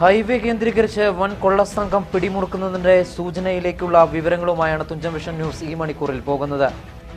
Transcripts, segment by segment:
Highway കേന്ദ്രീകരിച്ച് വൻ കൊള്ളസംഘം പിടിമുറുക്കുന്നതിന്റെ സൂചനയിലേക്കുള്ള വിവരങ്ങളുമായാണ് തുഞ്ചൻ വിഷൻ ന്യൂസ് ഈ മണിക്കൂറിൽ പോകുന്നത്.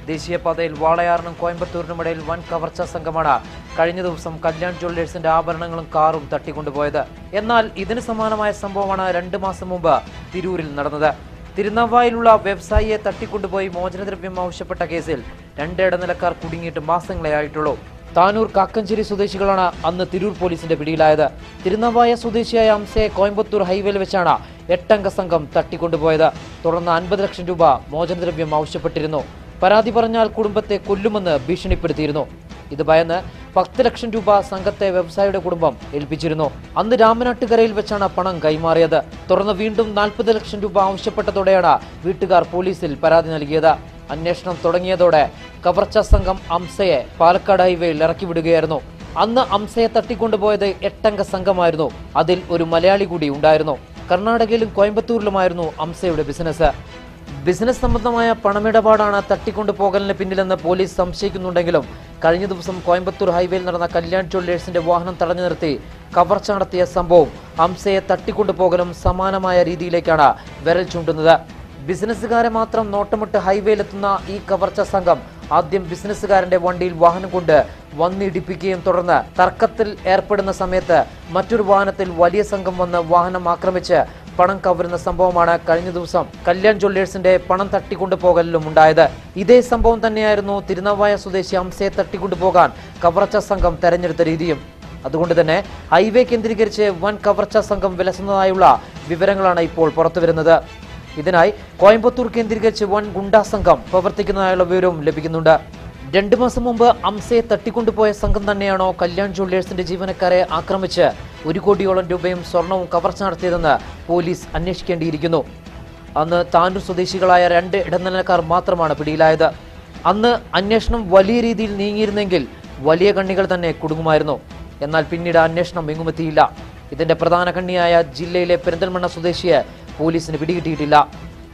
ദേശീയപാതയിൽ വാളയാറിനും കോയമ്പത്തൂരിനുമിടയിൽ വൻ കവർച്ച സംഘമാണ് കഴിഞ്ഞ ദിവസം കല്യാൺ ജ്വല്ലേഴ്സിന്റെ ആഭരണങ്ങളും കാറും തട്ടിക്കൊണ്ടുപോയത്. എന്നാൽ ഇതിന് സമാനമായ സംഭവമാണ് രണ്ട് മാസം മുമ്പ് തിരൂരിൽ നടന്നത്. തിരുനാവായിലുള്ള വ്യവസായിയെ തട്ടിക്കൊണ്ടുപോയി മോചനദ്രവ്യം ആവശ്യപ്പെട്ട കേസിൽ രണ്ട് ഇടനിലക്കാർ കുടുങ്ങിയിട്ട് മാസങ്ങളെ ആയിട്ടുള്ളൂ താനൂർ കാക്കഞ്ചേരി സ്വദേശികളാണ് അന്ന് തിരൂർ പോലീസിന്റെ പിടിയിലായത്. തിരുനവായ സ്വദേശിയായ അംസയെ കോയമ്പത്തൂർ ഹൈവേയിൽ വെച്ചാണ് എട്ടംഗ സംഘം തട്ടിക്കൊണ്ടുപോയത്. തുടർന്ന് അൻപത് ലക്ഷം രൂപ മോചനദ്രവ്യം ആവശ്യപ്പെട്ടിരുന്നു. പരാതി പറഞ്ഞാൽ കുടുംബത്തെ കൊല്ലുമെന്ന് ഭീഷണിപ്പെടുത്തിയിരുന്നു. ഇത് ഭയന്ന് പത്ത് ലക്ഷം രൂപ സംഘത്തെ വ്യവസായിയുടെ കുടുംബം ഏൽപ്പിച്ചിരുന്നു. അന്ന് രാമനാട്ടുകരയിൽ വെച്ചാണ് പണം കൈമാറിയത്. തുടർന്ന് വീണ്ടും നാൽപ്പത് ലക്ഷം രൂപ ആവശ്യപ്പെട്ടതോടെയാണ് വീട്ടുകാർ പോലീസിൽ പരാതി നൽകിയത്. അന്വേഷണം തുടങ്ങിയതോടെ കവർച്ച സംഘം അംസയെ പാലക്കാട് ഹൈവേയിൽ ഇറക്കിവിടുകയായിരുന്നു. അന്ന് അംസയെ തട്ടിക്കൊണ്ടുപോയത് എട്ടംഗ സംഘമായിരുന്നു. അതിൽ ഒരു മലയാളി കൂടി ഉണ്ടായിരുന്നു. കർണാടകയിലും കോയമ്പത്തൂരിലുമായിരുന്നു അംസയുടെ ബിസിനസ് ബിസിനസ് സംബന്ധമായ പണമിടപാടാണ് തട്ടിക്കൊണ്ടുപോകലിന് പിന്നിലെന്ന് പോലീസ് സംശയിക്കുന്നുണ്ടെങ്കിലും കഴിഞ്ഞ ദിവസം കോയമ്പത്തൂർ ഹൈവേയിൽ നടന്ന കല്യാൺ ജ്വല്ലേഴ്സിന്റെ വാഹനം തടഞ്ഞു നിർത്തി കവർച്ച നടത്തിയ സംഭവം അംസയെ തട്ടിക്കൊണ്ടുപോകലും സമാനമായ രീതിയിലേക്കാണ് വിരൽ ചൂണ്ടുന്നത്. ബിസിനസ്സുകാരെ മാത്രം നോട്ടമിട്ട് ഹൈവേയിലെത്തുന്ന ഈ കവർച്ച സംഘം ആദ്യം ബിസിനസ്സുകാരന്റെ വണ്ടിയിൽ വാഹനം കൊണ്ട് വന്നിടിപ്പിക്കുകയും തുടർന്ന് തർക്കത്തിൽ ഏർപ്പെടുന്ന സമയത്ത് മറ്റൊരു വാഹനത്തിൽ വലിയ സംഘം വന്ന് വാഹനം ആക്രമിച്ച് പണം കവരുന്ന സംഭവമാണ് കഴിഞ്ഞ ദിവസം കല്യാൺ ജ്വല്ലേഴ്സിന്റെ പണം തട്ടിക്കൊണ്ടുപോകലിലും ഉണ്ടായത്. ഇതേ സംഭവം തന്നെയായിരുന്നു തിരുനവായ സ്വദേശി അംസയെ തട്ടിക്കൊണ്ടുപോകാൻ കവർച്ച സംഘം തെരഞ്ഞെടുത്ത രീതിയും. അതുകൊണ്ട് തന്നെ ഹൈവേ കേന്ദ്രീകരിച്ച് വൻ കവർച്ച സംഘം വിലസുന്നതായുള്ള വിവരങ്ങളാണ് ഇപ്പോൾ പുറത്തുവരുന്നത്. ഇതിനായി കോയമ്പത്തൂർ കേന്ദ്രീകരിച്ച് വൻ ഗുണ്ടാ സംഘം പ്രവർത്തിക്കുന്നതായുള്ള വിവരവും ലഭിക്കുന്നുണ്ട്. രണ്ടു മാസം മുമ്പ് അംസയെ തട്ടിക്കൊണ്ടുപോയ സംഘം തന്നെയാണോ കല്യാൺ ജ്വല്ലേഴ്സിന്റെ ജീവനക്കാരെ ആക്രമിച്ച് ഒരു കോടിയോളം രൂപയും സ്വർണവും കവർച്ച നടത്തിയതെന്ന് പോലീസ് അന്വേഷിക്കേണ്ടിയിരിക്കുന്നു. അന്ന് താനൂർ സ്വദേശികളായ രണ്ട് ഇടനിലക്കാർ മാത്രമാണ് പിടിയിലായത്. അന്ന് അന്വേഷണം വലിയ രീതിയിൽ നീങ്ങിയിരുന്നെങ്കിൽ വലിയ കണ്ണികൾ തന്നെ കുടുങ്ങുമായിരുന്നു. എന്നാൽ പിന്നീട് അന്വേഷണം എങ്ങുമെത്തിയില്ല. ഇതിന്റെ പ്രധാന കണ്ണിയായ ജില്ലയിലെ പെരിന്തൽമണ്ണ സ്വദേശിയെ പോലീസിന് പിടികിട്ടിയിട്ടില്ല.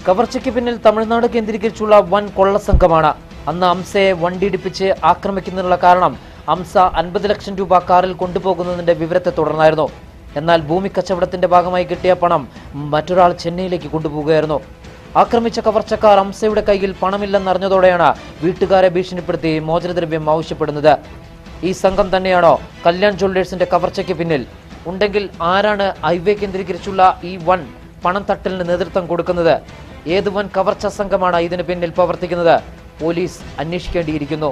കവർച്ചയ്ക്ക് പിന്നിൽ തമിഴ്നാട് കേന്ദ്രീകരിച്ചുള്ള വൻ കൊള്ളസംഘമാണ് അന്ന് അംസയെ വണ്ടിയിടിപ്പിച്ച് ആക്രമിക്കുന്നതിനുള്ള കാരണം അംസ അൻപത് ലക്ഷം രൂപ കാറിൽ കൊണ്ടുപോകുന്നതിന്റെ വിവരത്തെ തുടർന്നായിരുന്നു. എന്നാൽ ഭൂമി കച്ചവടത്തിന്റെ ഭാഗമായി കിട്ടിയ പണം മറ്റൊരാൾ ചെന്നൈയിലേക്ക് കൊണ്ടുപോകുകയായിരുന്നു. ആക്രമിച്ച കവർച്ചക്കാർ അംസയുടെ കയ്യിൽ പണമില്ലെന്നറിഞ്ഞതോടെയാണ് വീട്ടുകാരെ ഭീഷണിപ്പെടുത്തി മോചനദ്രവ്യം ആവശ്യപ്പെടുന്നത്. ഈ സംഘം തന്നെയാണോ കല്യാൺ ജ്വല്ലേഴ്സിന്റെ കവർച്ചയ്ക്ക് പിന്നിൽ? ഉണ്ടെങ്കിൽ ആരാണ് ഹൈവേ കേന്ദ്രീകരിച്ചുള്ള ഈ വൺ പണം തട്ടലിന് നേതൃത്വം കൊടുക്കുന്നത്? ഏത് വൻ കവർച്ച സംഘമാണ് ഇതിന് പിന്നിൽ പ്രവർത്തിക്കുന്നത്? പോലീസ് അന്വേഷിക്കേണ്ടിയിരിക്കുന്നു.